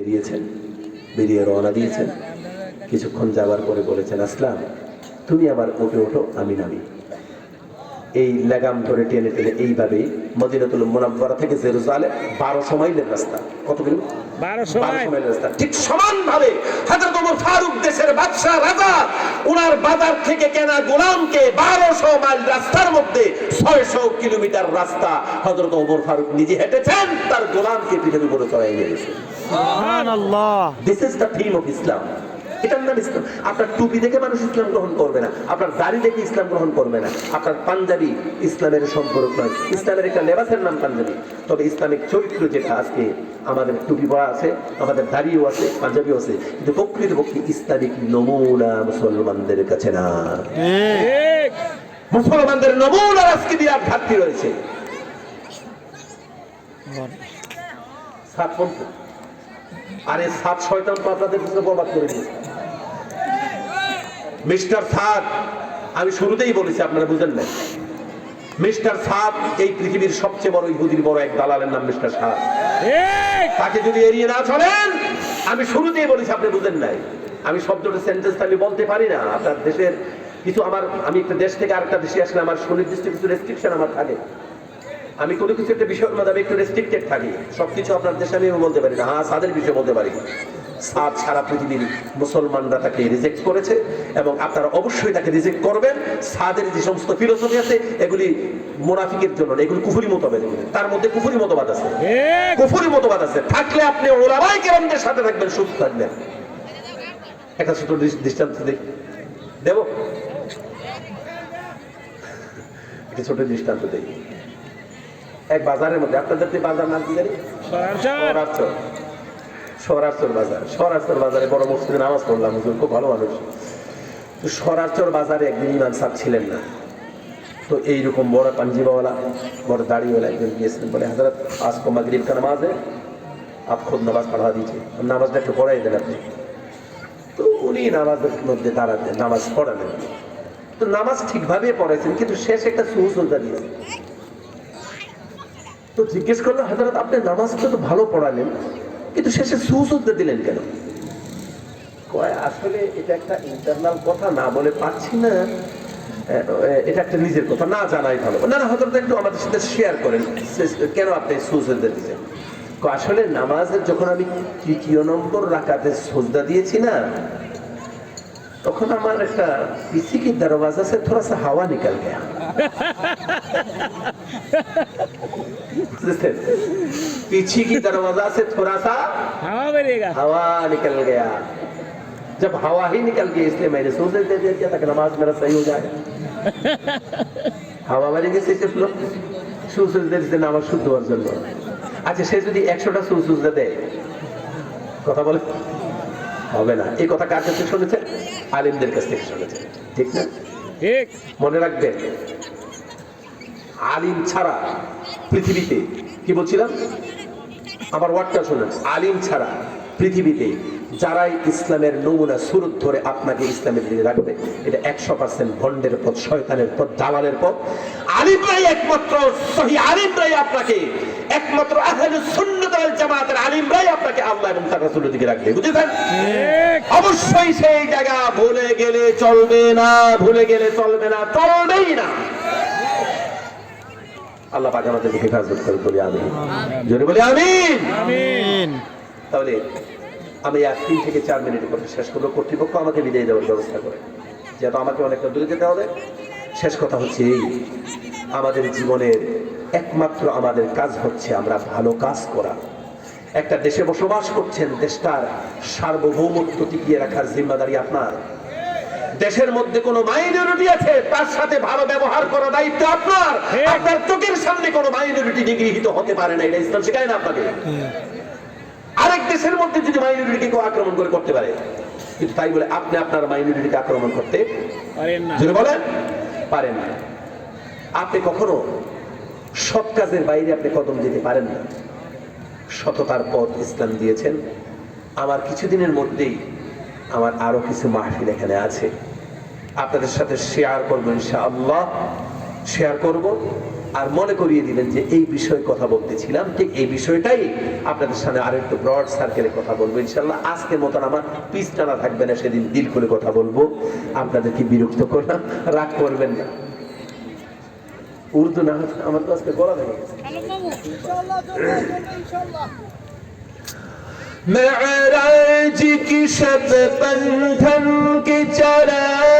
বেরিয়েছেন, বেরিয়ে রওনা দিয়েছেন। কিছুক্ষণ যাবার পরে বলেছেন, আসলাম, তুমি আবার ওঠে ওঠো, আমি নামি। এই লাগাম ধরে টেনে টেনে এইভাবেই মদিনাতুল মুনাব্বরা থেকে জেরুজালেম বারোশো মাইলের রাস্তা। কত কিলো? বারোশো মাইলের রাস্তা। ঠিক সমান ভাবে ওমর ফারুক দেশের বাদশা রাজা ওনার বাজার থেকে কেনা গোলামকে বারোশো মাইল রাস্তার মধ্যে ছয়শো কিলোমিটার রাস্তা হযরত ওমর ফারুক নিজে হেঁটেছেন তার গোলামকে পৃথিবী করে চড়াই নিয়ে গেছে। This is the theme of Islam এটার নাম ইসলাম। আপনার টুপি দেখে মানুষ ইসলাম গ্রহণ করবে না। আপনার দাড়ি দেখে ইসলাম গ্রহণ করবে না। আপনার পাঞ্জাবি ইসলামের সম্পর্ক নয়। ইসলামের একটা লেবাসের নাম পাঞ্জাবি। তবে ইসলামিক চরিত্র যেটা আজকে আমাদের টুপি পরা আছে আমাদের দাড়িও আছে পাঞ্জাবিও আছে কিন্তু প্রকৃতপক্ষে ইসলামিক নমুনা মুসলমানদের কাছে না। মুসলমানদের নমুনা আজকে বিরাট ঘাটতি রয়েছে। সাত আরে সাত শয়তান তো আপনাদের বরবাদ করে দিয়েছে। মিস্টার সাদ আমি শুরুতেই বলেছি আপনারা বুঝেন না মিস্টার সাদ এই পৃথিবীর সবচেয়ে বড় ইহুদির বড় এক দালালের নাম মিস্টার সাদ। ঠিক তাকে যদি এড়িয়ে না চলেন আমি শুরুতেই বলেছি আপনি বুঝেন নাই। আমি শব্দটা সেন্টেন্স আমি বলতে পারি না আপনার দেশের কিছু আমার আমি একটা দেশ থেকে আরেকটা দেশে আসলে আমার সুনির্দিষ্ট কিছু রেস্ট্রিকশন আমার থাকে। আমি কোনো কিছু একটা বিষয়ের মধ্যে আমি একটু রেস্ট্রিক্টেড থাকি। সবকিছু আপনার দেশে আমি বলতে পারি না। হ্যাঁ সাদের বিষয়ে বলতে পারি। সাদ সারা পৃথিবীর মুসলমানরা তাকে রিজেক্ট করেছে এবং আপনারা অবশ্যই তাকে রিজেক্ট করবেন। সাদের যে সমস্ত ফিলোসফি আছে এগুলি মোনাফিকের জন্য না, এগুলি কুফুরি মতবাদ। তার মধ্যে কুফুরি মতবাদ আছে। কুফুরি মতবাদ আছে। থাকলে আপনি ওলামাই কেরামদের সাথে থাকবেন সুস্থ থাকবেন। একটা ছোট দৃষ্টান্ত দেব? একটা ছোট দৃষ্টান্ত দেই। এক বাজারের মধ্যে আপনাদের বাজার নাম কি জানি? সরাচর বাজার, সরাচর বাজারে বড় মসজিদে নামাজ পড়লাম, হুজুর, খুব ভালো মানুষ। তো সরাচর বাজারে একদিন ইমাম সাহেব ছিলেন না। তো এইরকম বড় পাঞ্জিবাওয়ালা, বড় দাড়িওয়ালা একজন গিয়েছিলেন, বলে, হাজারত, আজ কো মাগরিব কা নামাজ আপ খুদ নামাজ পড়া দিয়েছে নামাজটা একটু পড়াই দেন আপনি। তো উনি নামাজের মধ্যে দাঁড়াতেন, নামাজ পড়ালেন। তো নামাজ ঠিকভাবে পড়াইছেন কিন্তু শেষ একটা সুহুসলতা দিয়েছেন তো জিজ্ঞেস করল, হাজারত, আপনি নামাজটা তো ভালো পড়ালেন কিন্তু শেষে সুসজ্জা দিলেন কেন? কয় আসলে এটা একটা ইন্টারনাল কথা না বলে পারছি না। এটা একটা নিজের কথা না জানাই ভালো। না না একটু আমাদের সাথে শেয়ার করেন কেন আপনি সুসজ্জা দিয়েছেন আসলে নামাজের যখন আমি তৃতীয় নম্বর রাকাতে সজ্জা দিয়েছি না তখন আমার একটা পিসি কি দরওয়াজা সে থোড়া হাওয়া নিকাল গেয়া। पीछे की दरवाजा से थोड़ा सा হাওয়া বেরিয়েগা हवा निकल गया जब हवा ही निकल गई इसलिए मैंने सोच दे दिया था कि नमाज मेरा सही हो जाए হাওয়া মারি গেছে সেগুলো সুসুজদা দিতে নামাজ শুদ্ধ হওয়ার জন্য আচ্ছা সে যদি একশোটা সুসুজদা দেয় কথা বলে হবে না এই কথা কার কাছে শুনেছেন আলিমদের কাছ থেকে শুনেছেন ঠিক না ঠিক মনে রাখবেন আলিম ছাড়া পৃথিবীতে কি বলছিলাম? আমার ওয়ার্ডটা শুনেন আলিম ছাড়া পৃথিবীতে যারাই ইসলামের নমুনা সুরত ধরে আপনাকে ইসলামের দিকে রাখবে এটা একশো পার্সেন্ট ভণ্ডের পথ শয়তানের পথ দালালের পথ। আলিমরাই একমাত্র সহি আলিমরাই আপনাকে একমাত্র আহলে সুন্নাত ওয়াল জামাতের আলিমরাই আপনাকে আল্লাহ এবং তার রাসূলের দিকে রাখবে। বুঝেছেন? অবশ্যই সেই জায়গা ভুলে গেলে চলবে না ভুলে গেলে চলবে না চলবেই না। আল্লাহ পাক আমাদেরকে হেফাজত করে বলি আমি জোরে বলি আমিন। আমিন। তাহলে আমি এক তিন থেকে চার মিনিট কথা শেষ করব। কর্তৃপক্ষ আমাকে বিদায় দেওয়ার ব্যবস্থা করে। যেহেতু আমাকে অনেকটা দূরে যেতে হবে। শেষ কথা হচ্ছে এই আমাদের জীবনের একমাত্র আমাদের কাজ হচ্ছে আমরা ভালো কাজ করা। একটা দেশে বসবাস করছেন দেশটার সার্বভৌমত্ব টিকিয়ে রাখার জিম্মাদারি আপনার। দেশের মধ্যে কোনো মাইনরিটি আছে তার সাথে ভালো ব্যবহার করা দায়িত্ব আপনার। ঠিক। আপনার চোখের সামনে কোনো মাইনরিটি নিগৃহীত হতে পারে না এটা ইসলাম শেখায় না আপনাকে? আরেক দেশের মধ্যে যদি মাইনরিটিকে কেউ আক্রমণ করে করতে পারে। কিন্তু তাই বলে আপনি আপনার মাইনরিটিকে আক্রমণ করতে পারেন না। বলেন পারেন না। আপনি কখনো সৎ কাজের বাইরে আপনি কদম দিতে পারেন না। সততার পথ ইসলাম দিয়েছেন। আমার কিছুদিনের মধ্যেই আমার আরও কিছু মাহফিল এখানে আছে। আপনাদের সাথে শেয়ার করব ইনশাআল্লাহ। শেয়ার করব। আর মনে করিয়ে দিবেন যে এই বিষয়ে কথা বলতেছিলাম। ঠিক এই বিষয়টাই আপনাদের সামনে আর একটু ব্রড সার্কেলে কথা বলব ইনশাল্লাহ আজকের মতন আমার পিস টানা থাকবে না, সেদিন দিল করে কথা বলব। আপনাদেরকে বিরক্ত করলাম, রাগ করবেন না। উর্দু না, আমার তো আজকে গলা গেছে। معراج کی شب بندھن کے چرائے